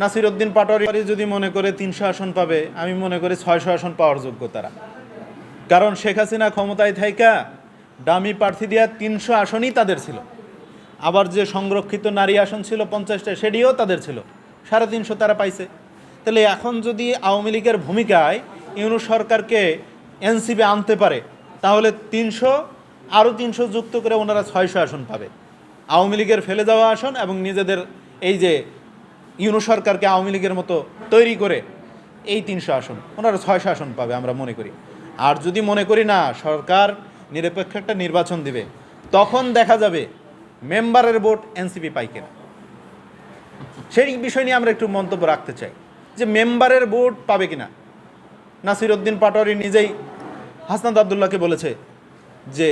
নাসির উদ্দিন পাটোয়ারি যদি মনে করে তিনশো আসন পাবে, আমি মনে করি ছয়শো আসন পাওয়ার যোগ্য তারা। কারণ শেখ হাসিনা ক্ষমতায় থাইকা ডামি প্রার্থী দেওয়া তিনশো আসনই তাদের ছিল। আবার যে সংরক্ষিত নারী আসন ছিল পঞ্চাশটা, সেটিও তাদের ছিল। সাড়ে তিনশো তারা পাইছে। তাহলে এখন যদি আওয়ামী লীগের ভূমিকায় ইউনু সরকারকে এনসিপি আনতে পারে, তাহলে তিনশো, আরও তিনশো যুক্ত করে ওনারা ছয়শো আসন পাবে। আওয়ামী লীগের ফেলে যাওয়া আসন এবং নিজেদের এই যে ইউনু সরকারকে আওয়ামী লীগের মতো তৈরি করে এই তিনশো আসন, ওনারা ছয়শো আসন পাবে আমরা মনে করি। আর যদি মনে করি না, সরকার নিরপেক্ষ একটা নির্বাচন দিবে, তখন দেখা যাবে মেম্বারের ভোট এনসিপি পাই কিনা। সেই বিষয় নিয়ে আমরা একটু মন্তব্য রাখতে চাই, যে মেম্বারের ভোট পাবে কিনা। নাসির উদ্দিন পাটোয়ারি নিজেই হাসনাত আবদুল্লাহকে বলেছে যে,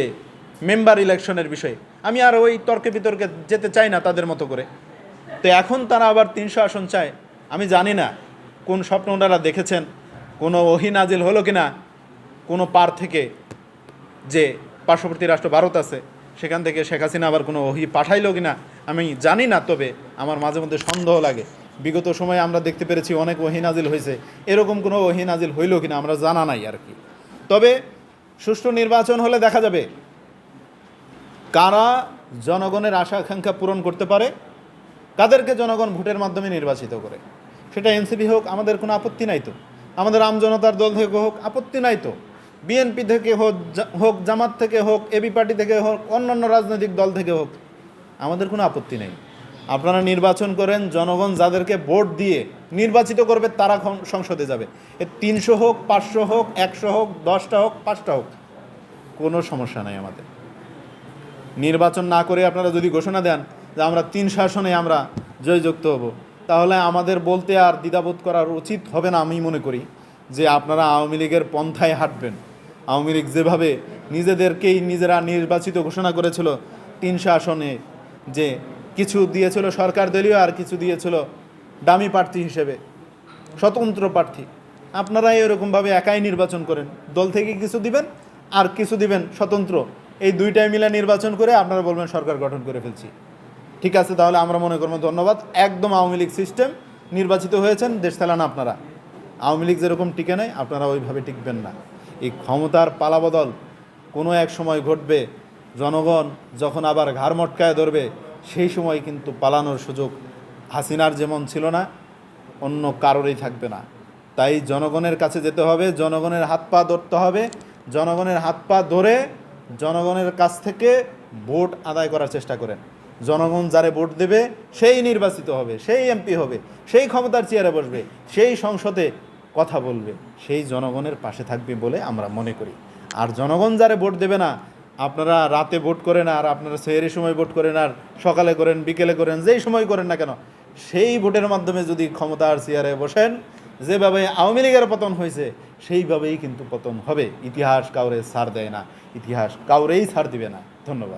মেম্বার ইলেকশনের বিষয়ে আমি আর ওই তর্কে বিতর্কে যেতে চাই না তাদের মতো করে। তো এখন তারা আবার তিনশো আসন চায়। আমি জানি না কোন স্বপ্ন ওনারা দেখেছেন, কোনো ওহি নাজিল হলো কিনা, কোনো পার থেকে যে পার্শ্ববর্তী রাষ্ট্র ভারত আছে, সেখান থেকে শেখ হাসিনা আবার কোনো ওহি পাঠাইলো কিনা, আমি জানি না, তবে আমার মাঝে মধ্যে সন্দেহ লাগে। বিগত সময়ে আমরা দেখতে পেরেছি অনেক ওহি নাজিল হয়েছে। এরকম কোনো ওহি নাজিল হইল কিনা আমরা জানা নাই আর কি। তবে সুষ্ঠু নির্বাচন হলে দেখা যাবে কারা জনগণের আশা আকাঙ্ক্ষা পূরণ করতে পারে কাদেরকে জনগণ ভোটের মাধ্যমে নির্বাচিত করে। সেটা এনসিপি হোক, আমাদের কোনো আপত্তি নাই তো। আমাদের আমজনতার দল থেকে হোক, আপত্তি নাই তো। বিএনপি থেকে হোক হোক জামাত থেকে হোক এবি পার্টি থেকে হোক, অন্যান্য রাজনৈতিক দল থেকে হোক, আমাদের কোনো আপত্তি নেই। আপনারা নির্বাচন করেন, জনগণ যাদেরকে ভোট দিয়ে নির্বাচিত করবে, তারা সংসদে যাবে। এ তিনশো হোক, পাঁচশো হোক, একশো হোক, দশটা হোক, পাঁচটা হোক, কোনো সমস্যা নাই আমাদের। নির্বাচন না করে আপনারা যদি ঘোষণা দেন যে আমরা তিন শাসনে আমরা জয়যুক্ত হব। তাহলে আমাদের বলতে আর দ্বিধাবোধ করার উচিত হবে না আমি মনে করি যে আপনারা আওয়ামী লীগের পন্থায় হাঁটবেন। আওয়ামী লীগ যেভাবে নিজেদেরকেই নিজেরা নির্বাচিত ঘোষণা করেছিল তিন শাসনে যে কিছু দিয়েছিল সরকার দলীয় আর কিছু দিয়েছিল দামি প্রার্থী হিসেবে, স্বতন্ত্র প্রার্থী। আপনারা এরকমভাবে একাই নির্বাচন করেন। দল থেকে কিছু দিবেন আর কিছু দিবেন স্বতন্ত্র। এই দুইটাই মিলে নির্বাচন করে আপনারা বলবেন সরকার গঠন করে ফেলছি। ঠিক আছে, তাহলে আমরা মনে করব ধন্যবাদ। একদম আওয়ামী লীগ সিস্টেম নির্বাচিত হয়েছেন, দেশ চালান আপনারা। আওয়ামী লীগ যেরকম টিকে নেয় আপনারা ওইভাবে টিকবেন না। এই ক্ষমতার পালাবদল কোনো এক সময় ঘটবে, জনগণ যখন আবার ঘাড় মটকায় ধরবে, সেই সময় কিন্তু পালানোর সুযোগ হাসিনার যেমন ছিল না, অন্য কারোরই থাকবে না। তাই জনগণের কাছে যেতে হবে, জনগণের হাত পা ধরতে হবে, জনগণের হাত পা ধরে জনগণের কাছ থেকে ভোট আদায় করার চেষ্টা করেন। জনগণ যারে ভোট দেবে, সেই নির্বাচিত হবে, সেই এমপি হবে, সেই ক্ষমতার চেয়ারে বসবে, সেই সংসদে কথা বলবে, সেই জনগণের পাশে থাকবে বলে আমরা মনে করি। আর জনগণ যারে ভোট দেবে না, আপনারা রাতে ভোট করেন আর আপনারা সেহেরি সময় ভোট করেন আর সকালে করেন, বিকেলে করেন, যেই সময় করেন না কেন, সেই ভোটের মাধ্যমে যদি ক্ষমতার চেয়ারে বসেন, যেভাবে আওয়ামী লীগের পতন হয়েছে, সেইভাবেই কিন্তু পতন হবে। ইতিহাস কাউরে ছাড় দেয় না, ইতিহাস কাউরেই ছাড় দিবে না। ধন্যবাদ।